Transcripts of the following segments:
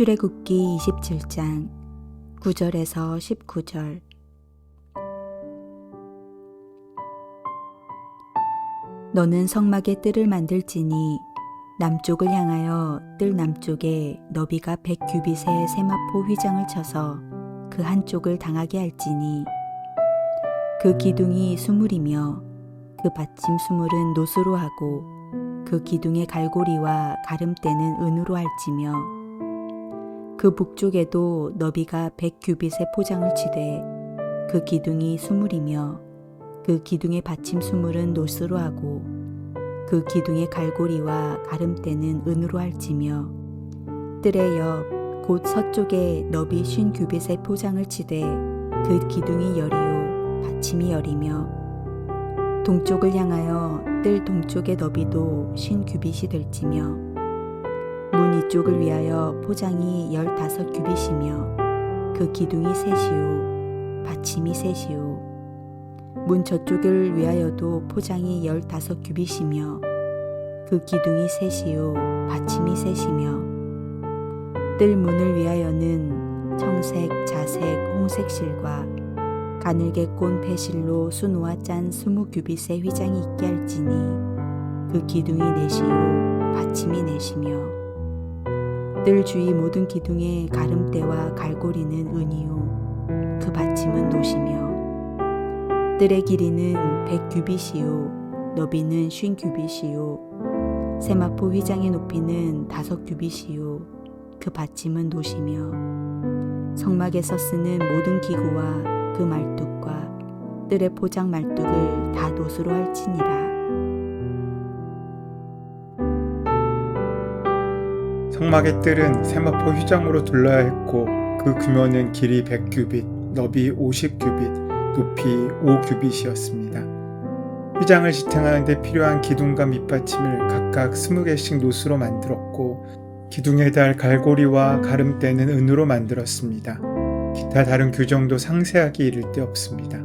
출애굽기 27장 9절에서 19절. 너는 성막에 뜰을 만들지니 남쪽을 향하여 뜰 남쪽에 너비가 100규빗의 세마포 휘장을 쳐서 그 한쪽을 당하게 할지니 그 기둥이 수물이며 그 받침 수물은 노수로 하고 그 기둥의 갈고리와 가름대는 은으로 할지며 그 북쪽에도 너비가 100규빗의 포장을 치되 그 기둥이 수물이며 그 기둥의 받침 수물은 노스로 하고 그 기둥의 갈고리와 가름대는 은으로 할지며 뜰의 옆 곧 서쪽에 너비 쉰 규빗의 포장을 치되 그 기둥이 열이요 받침이 열이며 동쪽을 향하여 뜰 동쪽의 너비도 쉰 규빗이 될지며 문 이쪽을 위하여 포장이 열다섯 규빗이며 그 기둥이 셋이요 받침이 셋이요. 문 저쪽을 위하여도 포장이 열다섯 규빗이며 그 기둥이 셋이요 받침이 셋이며 뜰 문을 위하여는 청색, 자색, 홍색 실과 가늘게 꼰 배실로 수놓아 짠 스무 규빗의 휘장이 있게 할지니 그 기둥이 넷이요 받침이 넷이며 뜰 주위 모든 기둥의 가름대와 갈고리는 은이요. 그 받침은 노시며 뜰의 길이는 백 규빗이요. 너비는 쉰 규빗이요. 세마포 휘장의 높이는 다섯 규빗이요. 그 받침은 노시며 성막에서 쓰는 모든 기구와 그 말뚝과 뜰의 포장 말뚝을 다 노수로 할지니라. 성막의 뜰은 세마포 휘장으로 둘러야 했고 그 규모는 길이 100규빗, 너비 50규빗, 높이 5규빗이었습니다. 휘장을 지탱하는 데 필요한 기둥과 밑받침을 각각 20개씩 노수로 만들었고 기둥에 달 갈고리와 가름대는 은으로 만들었습니다. 기타 다른 규정도 상세하게 이를 데 없습니다.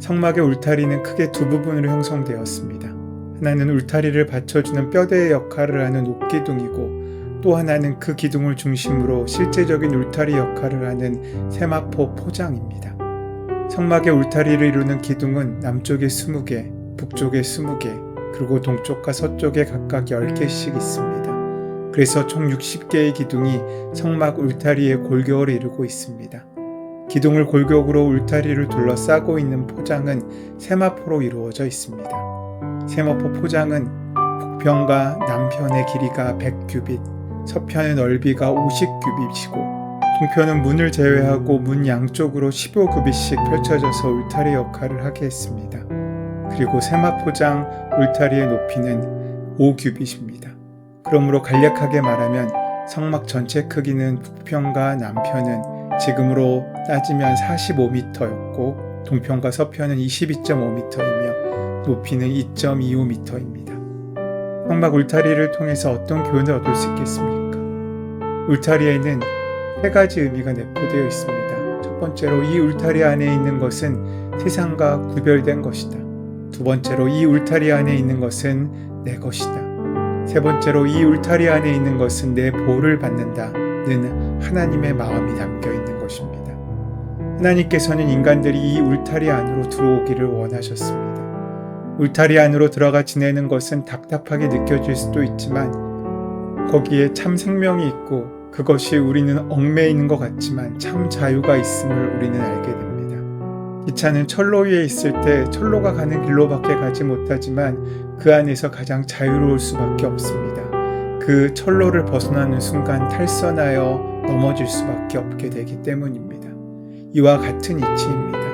성막의 울타리는 크게 두 부분으로 형성되었습니다. 하나는 울타리를 받쳐주는 뼈대의 역할을 하는 옥기둥이고 또 하나는 그 기둥을 중심으로 실제적인 울타리 역할을 하는 세마포 포장입니다. 성막의 울타리를 이루는 기둥은 남쪽에 20개, 북쪽에 20개, 그리고 동쪽과 서쪽에 각각 10개씩 있습니다. 그래서 총 60개의 기둥이 성막 울타리의 골격을 이루고 있습니다. 기둥을 골격으로 울타리를 둘러싸고 있는 포장은 세마포로 이루어져 있습니다. 세마포 포장은 북편과 남편의 길이가 100규빗, 서편의 넓이가 50규빗이고 동편은 문을 제외하고 문 양쪽으로 15규빗씩 펼쳐져서 울타리 역할을 하게 했습니다. 그리고 세마포장 울타리의 높이는 5규빗입니다. 그러므로 간략하게 말하면 성막 전체 크기는 북편과 남편은 지금으로 따지면 45m였고 동편과 서편은 22.5m이며 높이는 2.25m입니다. 성막 울타리를 통해서 어떤 교훈을 얻을 수 있겠습니까? 울타리에는 세 가지 의미가 내포되어 있습니다. 첫 번째로 이 울타리 안에 있는 것은 세상과 구별된 것이다. 두 번째로 이 울타리 안에 있는 것은 내 것이다. 세 번째로 이 울타리 안에 있는 것은 내 보호를 받는다는 하나님의 마음이 담겨 있는 것입니다. 하나님께서는 인간들이 이 울타리 안으로 들어오기를 원하셨습니다. 울타리 안으로 들어가 지내는 것은 답답하게 느껴질 수도 있지만 거기에 참 생명이 있고 그것이 우리는 얽매이는 있것 같지만 참 자유가 있음을 우리는 알게 됩니다. 기차는 철로 위에 있을 때 철로가 가는 길로밖에 가지 못하지만 그 안에서 가장 자유로울 수밖에 없습니다. 그 철로를 벗어나는 순간 탈선하여 넘어질 수밖에 없게 되기 때문입니다. 이와 같은 이치입니다.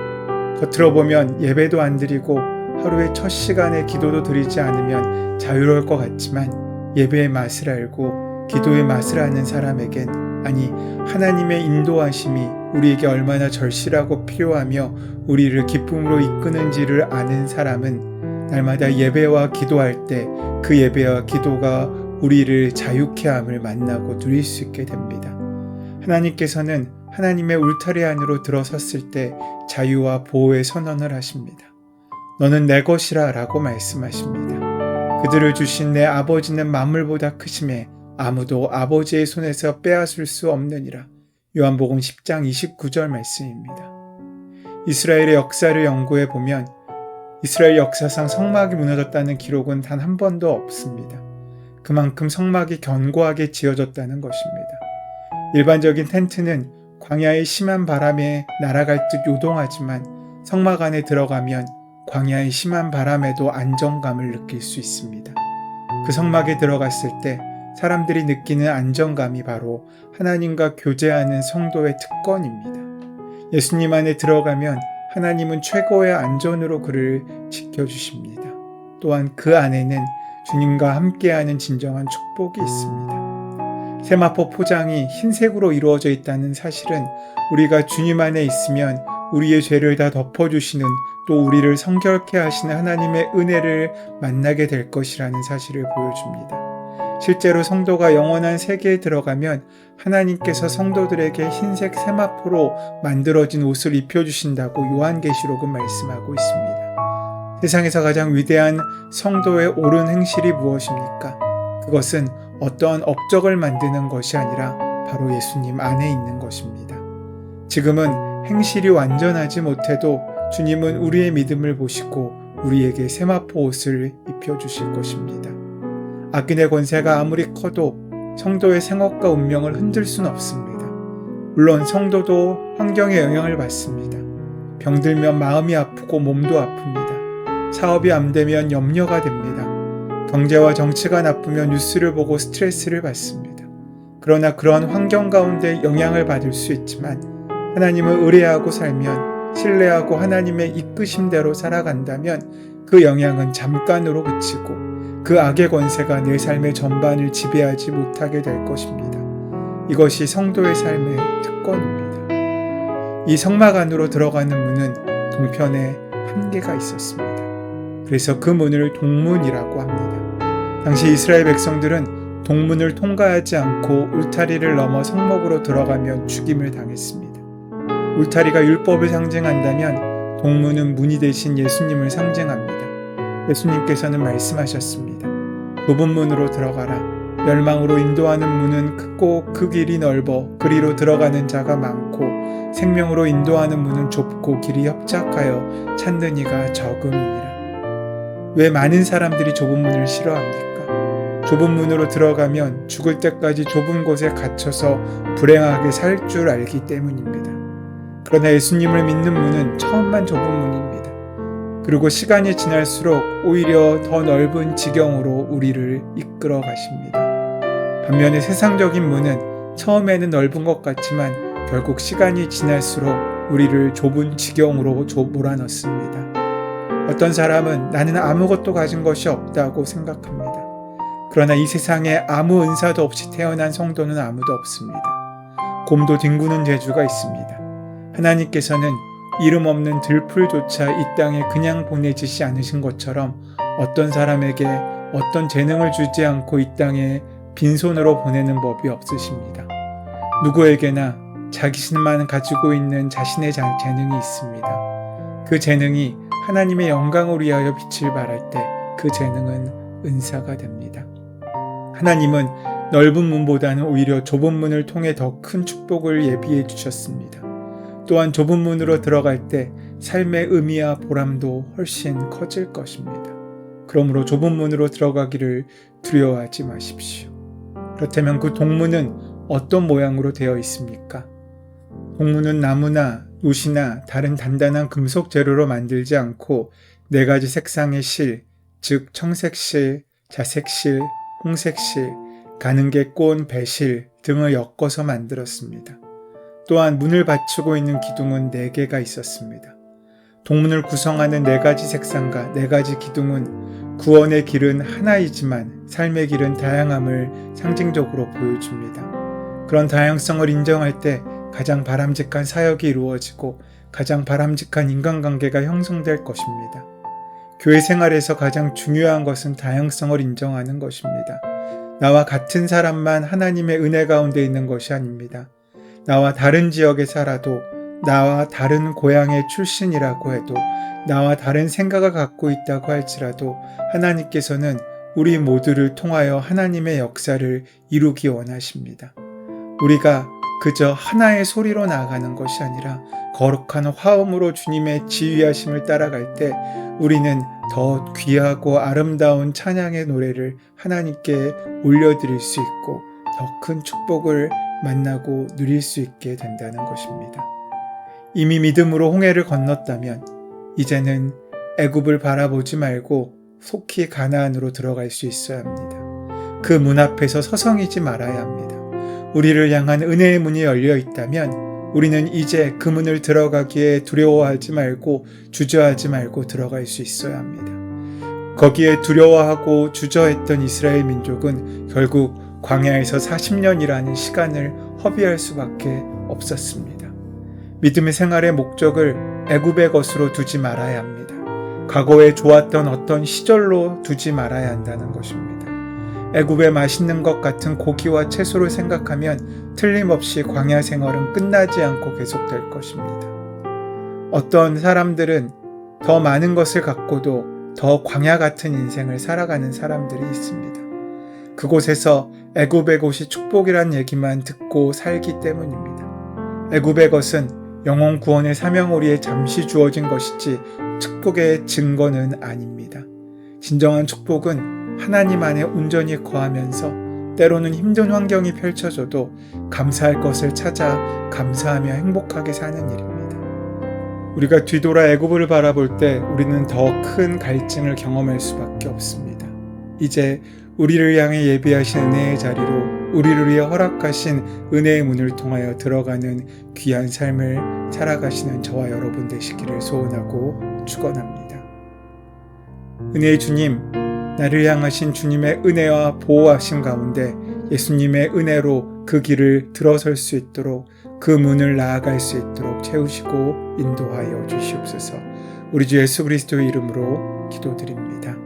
겉으로 보면 예배도 안 드리고 하루에 첫 시간에 기도도 드리지 않으면 자유로울 것 같지만 예배의 맛을 알고 기도의 맛을 아는 사람에겐 아니 하나님의 인도하심이 우리에게 얼마나 절실하고 필요하며 우리를 기쁨으로 이끄는지를 아는 사람은 날마다 예배와 기도할 때 그 예배와 기도가 우리를 자유케 함을 만나고 누릴 수 있게 됩니다. 하나님께서는 하나님의 울타리 안으로 들어섰을 때 자유와 보호의 선언을 하십니다. 너는 내 것이라 라고 말씀하십니다. 그들을 주신 내 아버지는 만물보다 크심에 아무도 아버지의 손에서 빼앗을 수 없느니라. 요한복음 10장 29절 말씀입니다. 이스라엘의 역사를 연구해 보면 이스라엘 역사상 성막이 무너졌다는 기록은 단 한 번도 없습니다. 그만큼 성막이 견고하게 지어졌다는 것입니다. 일반적인 텐트는 광야의 심한 바람에 날아갈 듯 요동하지만 성막 안에 들어가면 광야의 심한 바람에도 안정감을 느낄 수 있습니다. 그 성막에 들어갔을 때 사람들이 느끼는 안정감이 바로 하나님과 교제하는 성도의 특권입니다. 예수님 안에 들어가면 하나님은 최고의 안전으로 그를 지켜주십니다. 또한 그 안에는 주님과 함께하는 진정한 축복이 있습니다. 세마포 포장이 흰색으로 이루어져 있다는 사실은 우리가 주님 안에 있으면 우리의 죄를 다 덮어주시는 또 우리를 성결케 하시는 하나님의 은혜를 만나게 될 것이라는 사실을 보여줍니다. 실제로 성도가 영원한 세계에 들어가면 하나님께서 성도들에게 흰색 세마포로 만들어진 옷을 입혀주신다고 요한계시록은 말씀하고 있습니다. 세상에서 가장 위대한 성도의 옳은 행실이 무엇입니까? 그것은 어떠한 업적을 만드는 것이 아니라 바로 예수님 안에 있는 것입니다. 지금은 행실이 완전하지 못해도 주님은 우리의 믿음을 보시고 우리에게 세마포 옷을 입혀주실 것입니다. 악인의 권세가 아무리 커도 성도의 생업과 운명을 흔들 수는 없습니다. 물론 성도도 환경의 영향을 받습니다. 병들면 마음이 아프고 몸도 아픕니다. 사업이 안 되면 염려가 됩니다. 경제와 정치가 나쁘면 뉴스를 보고 스트레스를 받습니다. 그러나 그러한 환경 가운데 영향을 받을 수 있지만 하나님을 의뢰하고 살면 신뢰하고 하나님의 이끄심대로 살아간다면 그 영향은 잠깐으로 그치고 그 악의 권세가 내 삶의 전반을 지배하지 못하게 될 것입니다. 이것이 성도의 삶의 특권입니다. 이 성막 안으로 들어가는 문은 동편에 한계가 있었습니다. 그래서 그 문을 동문이라고 합니다. 당시 이스라엘 백성들은 동문을 통과하지 않고 울타리를 넘어 성목으로 들어가면 죽임을 당했습니다. 울타리가 율법을 상징한다면 동문은 문이 대신 예수님을 상징합니다. 예수님께서는 말씀하셨습니다. 좁은 문으로 들어가라. 멸망으로 인도하는 문은 크고 그 길이 넓어 그리로 들어가는 자가 많고 생명으로 인도하는 문은 좁고 길이 협착하여 찾는 이가 적음이니라. 왜 많은 사람들이 좁은 문을 싫어합니까? 좁은 문으로 들어가면 죽을 때까지 좁은 곳에 갇혀서 불행하게 살 줄 알기 때문입니다. 그러나 예수님을 믿는 문은 처음만 좁은 문입니다. 그리고 시간이 지날수록 오히려 더 넓은 지경으로 우리를 이끌어 가십니다. 반면에 세상적인 문은 처음에는 넓은 것 같지만 결국 시간이 지날수록 우리를 좁은 지경으로 몰아넣습니다. 어떤 사람은 나는 아무것도 가진 것이 없다고 생각합니다. 그러나 이 세상에 아무 은사도 없이 태어난 성도는 아무도 없습니다. 곰도 뒹구는 재주가 있습니다. 하나님께서는 이름 없는 들풀조차 이 땅에 그냥 보내지시 않으신 것처럼 어떤 사람에게 어떤 재능을 주지 않고 이 땅에 빈손으로 보내는 법이 없으십니다. 누구에게나 자기신만 가지고 있는 자신의 재능이 있습니다. 그 재능이 하나님의 영광을 위하여 빛을 발할 때 그 재능은 은사가 됩니다. 하나님은 넓은 문보다는 오히려 좁은 문을 통해 더 큰 축복을 예비해 주셨습니다. 또한 좁은 문으로 들어갈 때 삶의 의미와 보람도 훨씬 커질 것입니다. 그러므로 좁은 문으로 들어가기를 두려워하지 마십시오. 그렇다면 그 동문은 어떤 모양으로 되어 있습니까? 동문은 나무나 옷이나 다른 단단한 금속 재료로 만들지 않고 네 가지 색상의 실, 즉 청색실, 자색실, 홍색실, 가는 게 꼰 배실 등을 엮어서 만들었습니다. 또한 문을 받치고 있는 기둥은 네 개가 있었습니다. 동문을 구성하는 네 가지 색상과 네 가지 기둥은 구원의 길은 하나이지만 삶의 길은 다양함을 상징적으로 보여줍니다. 그런 다양성을 인정할 때 가장 바람직한 사역이 이루어지고 가장 바람직한 인간관계가 형성될 것입니다. 교회 생활에서 가장 중요한 것은 다양성을 인정하는 것입니다. 나와 같은 사람만 하나님의 은혜 가운데 있는 것이 아닙니다. 나와 다른 지역에 살아도 나와 다른 고향의 출신이라고 해도 나와 다른 생각을 갖고 있다고 할지라도 하나님께서는 우리 모두를 통하여 하나님의 역사를 이루기 원하십니다. 우리가 그저 하나의 소리로 나아가는 것이 아니라 거룩한 화음으로 주님의 지휘하심을 따라갈 때 우리는 더 귀하고 아름다운 찬양의 노래를 하나님께 올려드릴 수 있고 더 큰 축복을 만나고 누릴 수 있게 된다는 것입니다. 이미 믿음으로 홍해를 건넜다면 이제는 애굽을 바라보지 말고 속히 가나안으로 들어갈 수 있어야 합니다. 그 문 앞에서 서성이지 말아야 합니다. 우리를 향한 은혜의 문이 열려 있다면 우리는 이제 그 문을 들어가기에 두려워하지 말고 주저하지 말고 들어갈 수 있어야 합니다. 거기에 두려워하고 주저했던 이스라엘 민족은 결국 광야에서 40년이라는 시간을 허비할 수밖에 없었습니다. 믿음의 생활의 목적을 애굽의 것으로 두지 말아야 합니다. 과거에 좋았던 어떤 시절로 두지 말아야 한다는 것입니다. 애굽의 맛있는 것 같은 고기와 채소를 생각하면 틀림없이 광야 생활은 끝나지 않고 계속될 것입니다. 어떤 사람들은 더 많은 것을 갖고도 더 광야 같은 인생을 살아가는 사람들이 있습니다. 그곳에서 애굽의 곳이 축복이란 얘기만 듣고 살기 때문입니다. 애굽의 것은 영혼 구원의 사명오리에 잠시 주어진 것이지 축복의 증거는 아닙니다. 진정한 축복은 하나님 안에 온전히 거하면서 때로는 힘든 환경이 펼쳐져도 감사할 것을 찾아 감사하며 행복하게 사는 일입니다. 우리가 뒤돌아 애굽을 바라볼 때 우리는 더 큰 갈증을 경험할 수밖에 없습니다. 이제 우리를 향해 예비하신 은혜의 자리로 우리를 위해 허락하신 은혜의 문을 통하여 들어가는 귀한 삶을 살아가시는 저와 여러분 되시기를 소원하고 축원합니다. 은혜의 주님, 나를 향하신 주님의 은혜와 보호하심 가운데 예수님의 은혜로 그 길을 들어설 수 있도록 그 문을 나아갈 수 있도록 채우시고 인도하여 주시옵소서. 우리 주 예수 그리스도의 이름으로 기도드립니다.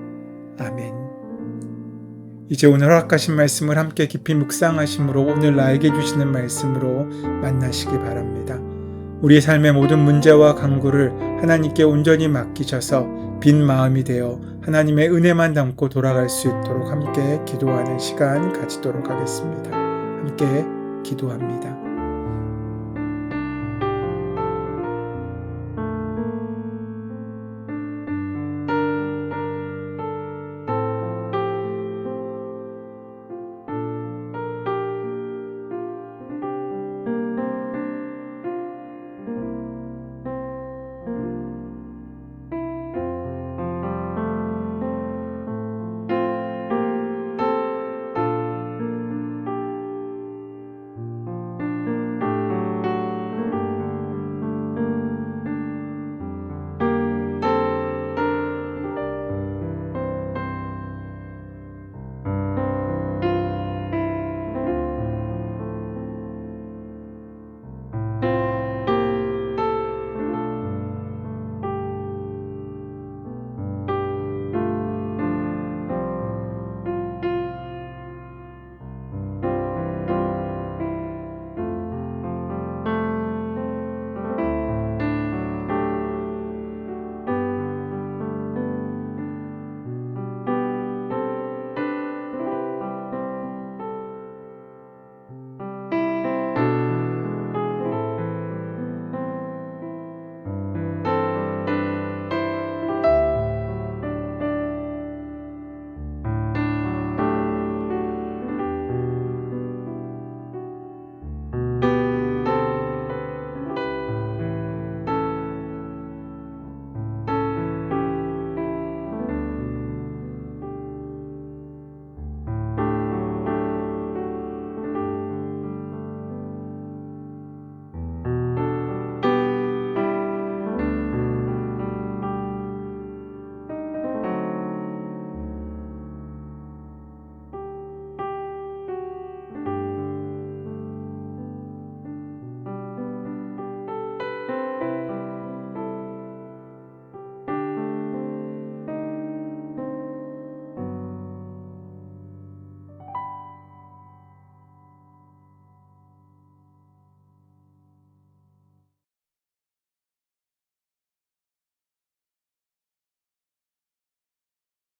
이제 오늘 허락하신 말씀을 함께 깊이 묵상하심으로 오늘 나에게 주시는 말씀으로 만나시기 바랍니다. 우리의 삶의 모든 문제와 강구를 하나님께 온전히 맡기셔서 빈 마음이 되어 하나님의 은혜만 담고 돌아갈 수 있도록 함께 기도하는 시간 가지도록 하겠습니다. 함께 기도합니다.